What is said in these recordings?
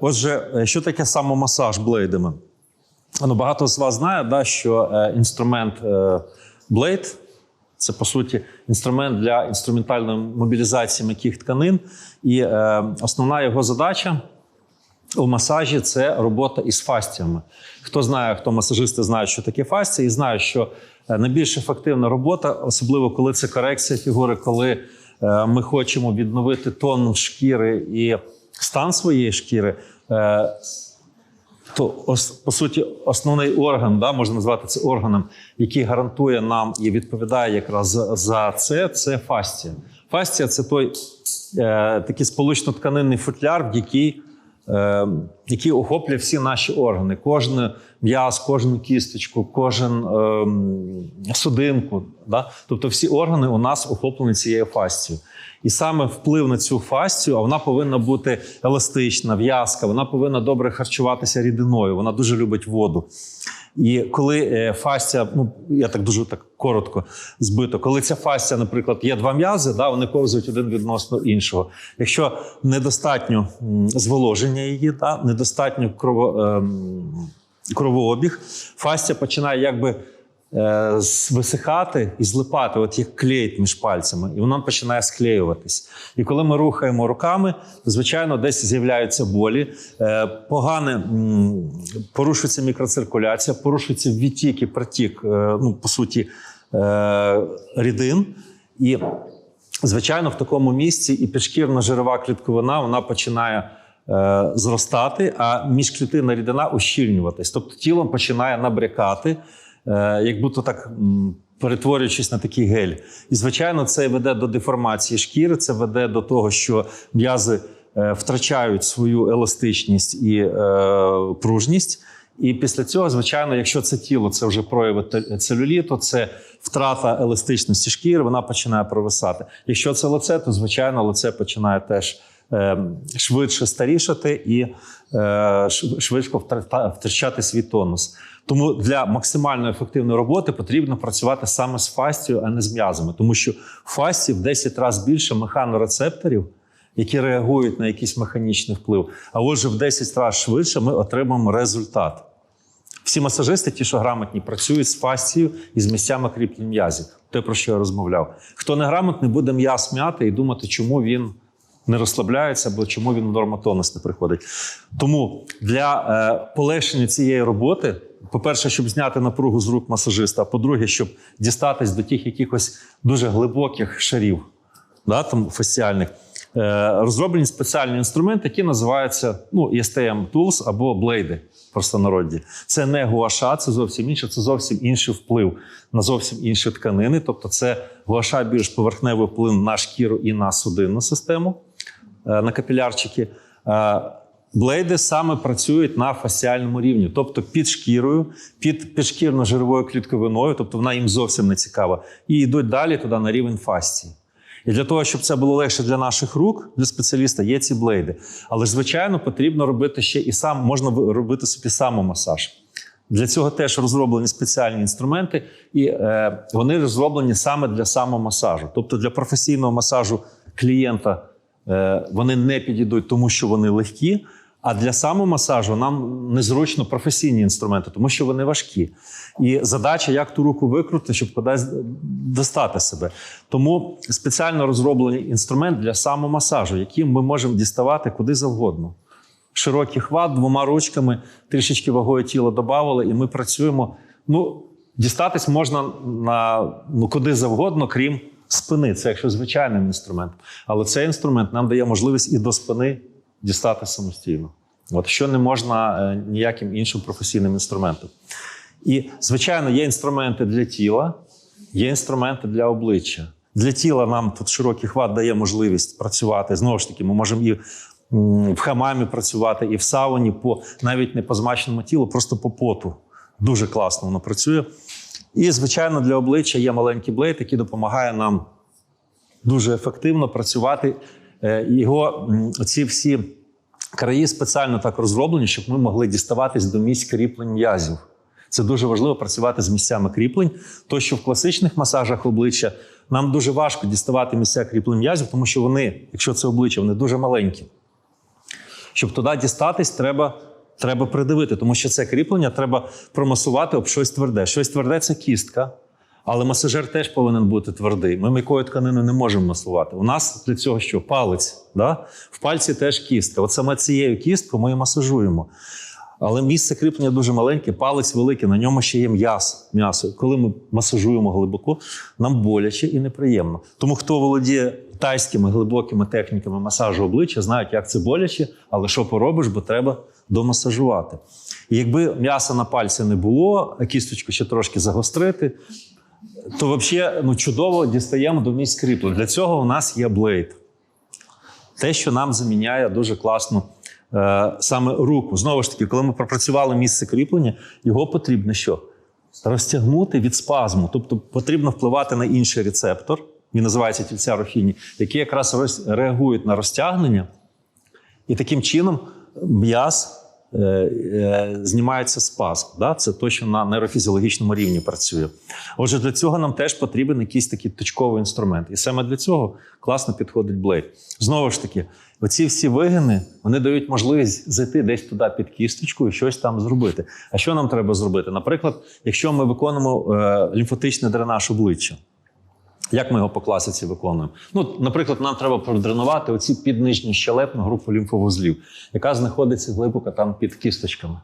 Отже, е, що таке самомасаж блейдами? Ну, багато з вас знає, да, що е, інструмент е, блейд це по суті інструмент для інструментальної мобілізації м'яких тканин. І е, основна його задача у масажі це робота із фастіями. Хто знає, хто масажисти знають, що таке фастія, і знає, що найбільш ефективна робота, особливо коли це корекція фігури, коли ми хочемо відновити тон шкіри і стан своєї шкіри. е, то по суті основний орган, да, можна назвати це органом, який гарантує нам і відповідає якраз за, це, це фастія. Фастія це той е, такий сполучно-тканинний футляр, в який, який охоплює всі наші органи, кожен м'яз, кожну кісточку, кожен е, судинку. Да? Тобто всі органи у нас охоплені цією фастією. І саме вплив на цю фастію, а вона повинна бути еластична, в'язка, вона повинна добре харчуватися рідиною, вона дуже любить воду. І коли е, фастія, ну я так дуже так коротко збито, коли ця фастя, наприклад, є два м'язи, да, вони ковзують один відносно іншого. Якщо недостатньо зволоження її, да, недостатньо крово, е, кровообіг, фастя починає якби висихати і злипати, от як клеїть між пальцями, і вона починає склеюватись. І коли ми рухаємо руками, звичайно десь з'являються болі, е, погане порушується мікроциркуляція, порушується відтік і притік, е, ну по суті, е, рідин. І Звичайно, в такому місці і підшкірна жирова клітковина вона починає е, зростати, а міжклітинна рідина ущільнюватись. Тобто тіло починає набрякати, е, як будто так перетворюючись на такий гель. І, звичайно, це веде до деформації шкіри, це веде до того, що м'язи е, втрачають свою еластичність і е, пружність. І після цього, звичайно, якщо це тіло, це вже прояви целюліту, це втрата еластичності шкіри, вона починає провисати. Якщо це лице, то звичайно лице починає теж е, швидше старішати і е, швидко втрачати свій тонус. Тому для максимально ефективної роботи потрібно працювати саме з фастією, а не з м'язами, тому що в фасті в 10 разів більше механорецепторів, які реагують на якийсь механічний вплив. А отже, в 10 разів швидше ми отримаємо результат. Всі масажисти, ті, що грамотні, працюють з фасцією і з місцями кріплень м'язів. Те, про що я розмовляв. Хто не грамотний, буде м'яз м'яти і думати, чому він не розслабляється бо чому він в нормотонус не приходить. Тому для е, полегшення цієї роботи, по-перше, щоб зняти напругу з рук масажиста, а по-друге, щоб дістатись до тих якихось дуже глибоких шарів, да, там фасціальних. Е, розроблені спеціальні інструменти, які називаються ну, STM Tools або блейди простонароді. Це не гуаша, це зовсім інше, це зовсім інший вплив на зовсім інші тканини. Тобто, це гуаша більш поверхневий вплив на шкіру і на судинну систему, е, на капілярчики. Е, Блейди саме працюють на фасціальному рівні, тобто під шкірою, під підшкірно-жировою клітковиною, тобто вона їм зовсім не цікава, і йдуть далі туди на рівень фасції. І для того, щоб це було легше для наших рук, для спеціаліста, є ці блейди. Але ж, звичайно, потрібно робити ще і сам, можна робити собі самомасаж. Для цього теж розроблені спеціальні інструменти, і е, вони розроблені саме для самомасажу. Тобто для професійного масажу клієнта е, вони не підійдуть, тому що вони легкі. А для самомасажу нам незручно професійні інструменти, тому що вони важкі. І задача, як ту руку викрути, щоб кудись достати себе. Тому спеціально розроблений інструмент для самомасажу, яким ми можемо діставати куди завгодно. Широкий хват двома ручками, трішечки вагою тіла додавали, і ми працюємо. Ну, дістатись можна на ну, куди завгодно, крім спини. Це якщо звичайний інструмент. Але цей інструмент нам дає можливість і до спини дістати самостійно. От що не можна е, ніяким іншим професійним інструментом. І, звичайно, є інструменти для тіла, є інструменти для обличчя. Для тіла нам тут широкий хват дає можливість працювати. Знову ж таки, ми можемо і в хамамі працювати, і в сауні, по, навіть не по змаченому тілу, просто по поту. Дуже класно воно працює. І, звичайно, для обличчя є маленький блейд, який допомагає нам дуже ефективно працювати. Е, Його ці всі краї спеціально так розроблені, щоб ми могли діставатись до місць кріплень м'язів. Це дуже важливо працювати з місцями кріплень. То, що в класичних масажах обличчя нам дуже важко діставати місця кріплень м'язів, тому що вони, якщо це обличчя, вони дуже маленькі. Щоб туди дістатись, треба, треба придивити, тому що це кріплення треба промасувати об щось тверде. Щось тверде це кістка. Але масажер теж повинен бути твердий. Ми м'якою тканиною не можемо масувати. У нас для цього що? Палець. Да? В пальці теж кістка. От саме цією кісткою ми і масажуємо. Але місце кріплення дуже маленьке, палець великий, на ньому ще є м'ясо. м'ясо. Коли ми масажуємо глибоко, нам боляче і неприємно. Тому хто володіє тайськими глибокими техніками масажу обличчя, знають, як це боляче, але що поробиш, бо треба домасажувати. І якби м'яса на пальці не було, а кісточку ще трошки загострити, то взагалі ну, чудово дістаємо до місць кріплень. Для цього у нас є блейд. Те, що нам заміняє дуже класно е, саме руку. Знову ж таки, коли ми пропрацювали місце кріплення, його потрібно що? Розтягнути від спазму. Тобто потрібно впливати на інший рецептор, він називається тільця Рохіні, які якраз роз- реагують на розтягнення, і таким чином м'яз знімається спазм. Да? Це точно на нейрофізіологічному рівні працює. Отже, для цього нам теж потрібен якийсь такий точковий інструмент. І саме для цього класно підходить блейд. Знову ж таки, оці всі вигини вони дають можливість зайти десь туди під кісточку і щось там зробити. А що нам треба зробити? Наприклад, якщо ми виконуємо е, лімфатичний дренаж обличчя. Як ми його по класиці виконуємо? Ну, наприклад, нам треба продренувати оці піднижню щелепну групу лімфовузлів, яка знаходиться глибоко там під кісточками.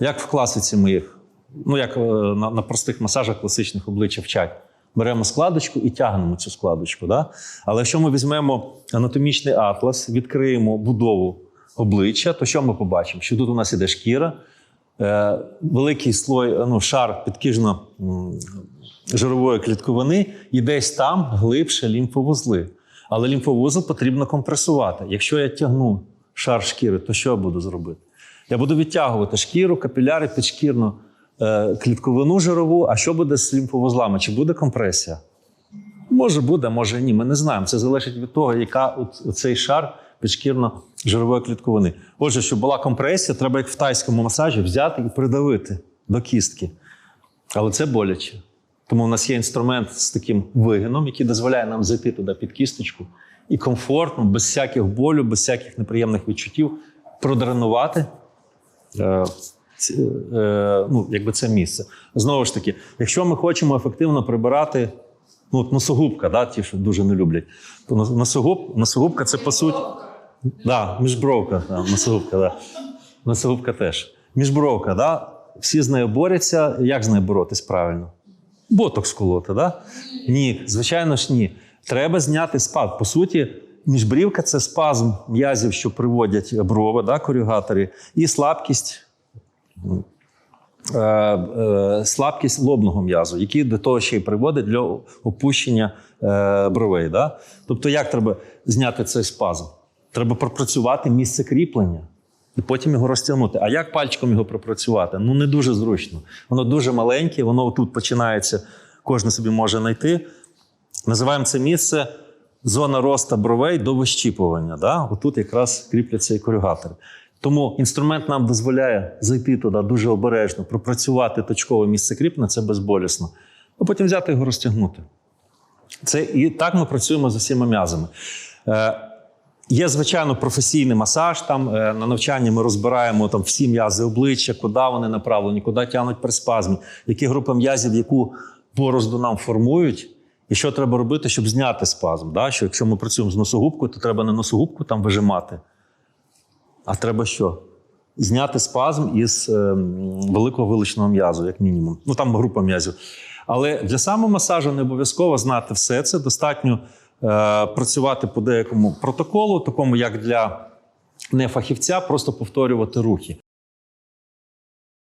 Як в класиці ми їх, ну як е, на, на простих масажах класичних обличчя вчать, беремо складочку і тягнемо цю складочку. Да? Але якщо ми візьмемо анатомічний атлас, відкриємо будову обличчя, то що ми побачимо? Що тут у нас іде шкіра, е, великий слой, ну, шар підкіжно жирової клітковини, і десь там глибше лімфовузли. Але лімфовузол потрібно компресувати. Якщо я тягну шар шкіри, то що я буду зробити? Я буду відтягувати шкіру, капіляри, підшкірну е, клітковину жирову. А що буде з лімфовузлами? Чи буде компресія? Може буде, може ні. Ми не знаємо. Це залежить від того, яка цей шар підшкірно-жирової клітковини. Отже, щоб була компресія, треба, як в тайському масажі, взяти і придавити до кістки. Але це боляче. Тому у нас є інструмент з таким вигином, який дозволяє нам зайти туди під кісточку і комфортно, без всяких болю, без всяких неприємних відчуттів, продренувати е, е, ну, якби це місце. Знову ж таки, якщо ми хочемо ефективно прибирати ну, от носогубка, да, ті, що дуже не люблять, то носогуб, носогубка це по суті. Да, міжбровка, да, носогубка, да. Носогубка теж. Міжбровка, да? всі з нею борються. Як з нею боротись правильно? Ботокс колоти, да? Ні, звичайно ж ні. Треба зняти спазм. По суті, міжбрівка це спазм м'язів, що приводять брови, да, корюгаторі, і слабкість. е, е, Слабкість лобного м'язу, який до того ще й приводить для опущення е, бровей. Да? Тобто, як треба зняти цей спазм? Треба пропрацювати місце кріплення і потім його розтягнути. А як пальчиком його пропрацювати? Ну не дуже зручно. Воно дуже маленьке, воно тут починається, кожен собі може знайти. Називаємо це місце зона росту бровей до вищіпування. Да? Отут якраз кріпляться і корюгатори. Тому інструмент нам дозволяє зайти туди дуже обережно, пропрацювати точкове місце кріплення, це безболісно, а потім взяти його розтягнути. Це і так ми працюємо з усіма м'язами. Є, звичайно, професійний масаж. Там е, на навчанні ми розбираємо там всі м'язи обличчя, куди вони направлені, куди тягнуть при спазмі, які групи м'язів, яку борозду нам формують, і що треба робити, щоб зняти спазм. Да? Що якщо ми працюємо з носогубкою, то треба не носогубку там вижимати, а треба що? Зняти спазм із е, великого виличного м'язу, як мінімум. Ну там група м'язів. Але для самомасажу не обов'язково знати все це. Достатньо працювати по деякому протоколу, такому як для нефахівця, просто повторювати рухи.